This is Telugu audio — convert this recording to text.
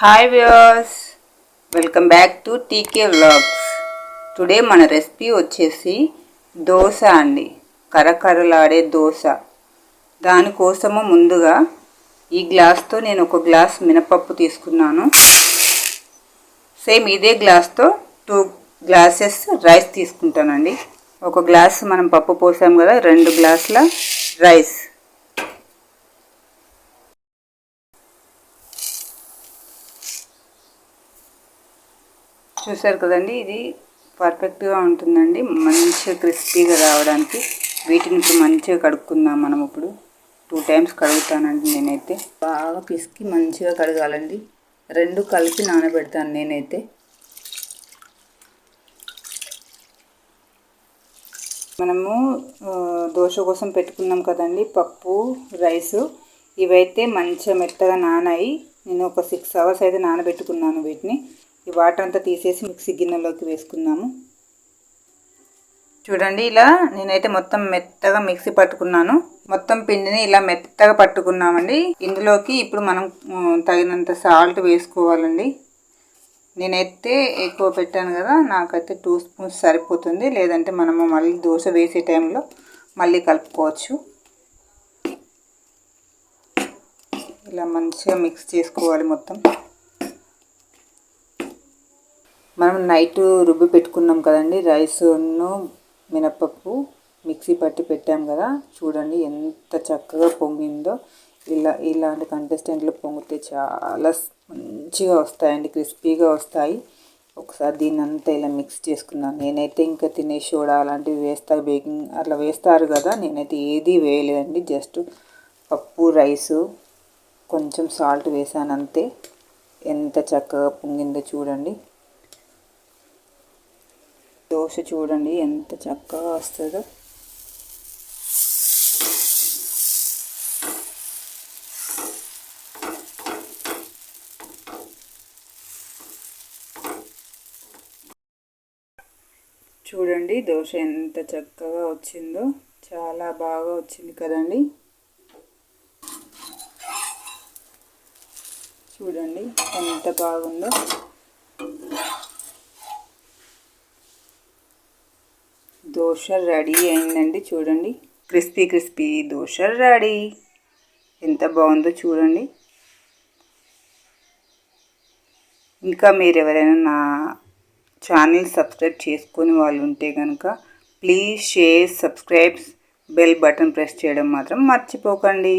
Hi viewers welcome back to TK vlogs today మన రెసిపీ వచ్చేసి దోశ అండి. కరకరలాడే దోశ. దానికోసము ముందుగా ఈ గ్లాస్తో నేను ఒక గ్లాస్ మినపప్పు తీసుకున్నాను. సేమ్ ఇదే గ్లాస్తో టూ గ్లాసెస్ రైస్ తీసుకుంటానండి. ఒక గ్లాస్ మనం పప్పు పోసాం కదా రెండు గ్లాసుల రైస్ చూసారు కదండి ఇది పర్ఫెక్ట్గా ఉంటుందండి. మంచిగా క్రిస్పీగా రావడానికి. వీటిని ఇప్పుడు మంచిగా కడుక్కుందాం మనం ఇప్పుడు. టూ టైమ్స్ కడుగుతానండి నేనైతే. బాగా పిసికి మంచిగా కడగాలండి. రెండు కలిపి నానబెడతాను నేనైతే. మనము దోశ కోసం పెట్టుకున్నాం కదండి పప్పు రైసు. ఇవైతే మంచిగా మెత్తగా నానాయి. నేను ఒక సిక్స్ అవర్స్ అయితే నానబెట్టుకున్నాను వీటిని. ఈ వాటర్ అంతా తీసేసి మిక్సీ గిన్నెలోకి వేసుకుందాము. చూడండి ఇలా నేనైతే మొత్తం మెత్తగా మిక్సీ పట్టుకున్నాను. మొత్తం పిండిని ఇలా మెత్తగా పట్టుకున్నామండి. ఇందులోకి ఇప్పుడు మనం తగినంత సాల్ట్ వేసుకోవాలండి. నేనైతే ఎక్కువ పెట్టాను కదా నాకైతే టూ స్పూన్స్ సరిపోతుంది. లేదంటే మనము మళ్ళీ దోశ వేసే టైంలో మళ్ళీ కలుపుకోవచ్చు. ఇలా మంచిగా మిక్స్ చేసుకోవాలి మొత్తం. మనం నైట్ రుబ్బి పెట్టుకున్నాం కదండి. రైస్ను మినపప్పు మిక్సీ పట్టి పెట్టాం కదా. చూడండి ఎంత చక్కగా పొంగిందో. ఇలా ఇలాంటి కంటెస్టెంట్లు పొంగితే చాలా మంచిగా వస్తాయండి క్రిస్పీగా వస్తాయి. ఒకసారి దీన్ని అంతా ఇలా మిక్స్ చేసుకున్నాను. నేనైతే ఇంకా తినే సోడా అలాంటివి వేస్తా బేకింగ్ అట్లా వేస్తారు కదా. నేనైతే ఏది వేయలేదండి. జస్ట్ పప్పు రైసు కొంచెం సాల్ట్ వేసాను అంతే. ఎంత చక్కగా పొంగిందో చూడండి. దోశ చూడండి ఎంత చక్కగా వస్తుందో. చూడండి దోశ ఎంత చక్కగా వచ్చిందో. చాలా బాగా వచ్చింది కదండి. చూడండి ఎంత బాగుందో. దోశ రెడీ అయిందండి చూడండి. Crispy crispy dosa ready. ఎంత బాగుందో చూడండి. ఇంకా మీరు ఎవరైనా నా ఛానల్ సబ్స్క్రైబ్ చేసుకుని వాళ్ళు ఉంటే కనుక please share subscribes bell button press చేయడం మాత్రం మర్చిపోకండి.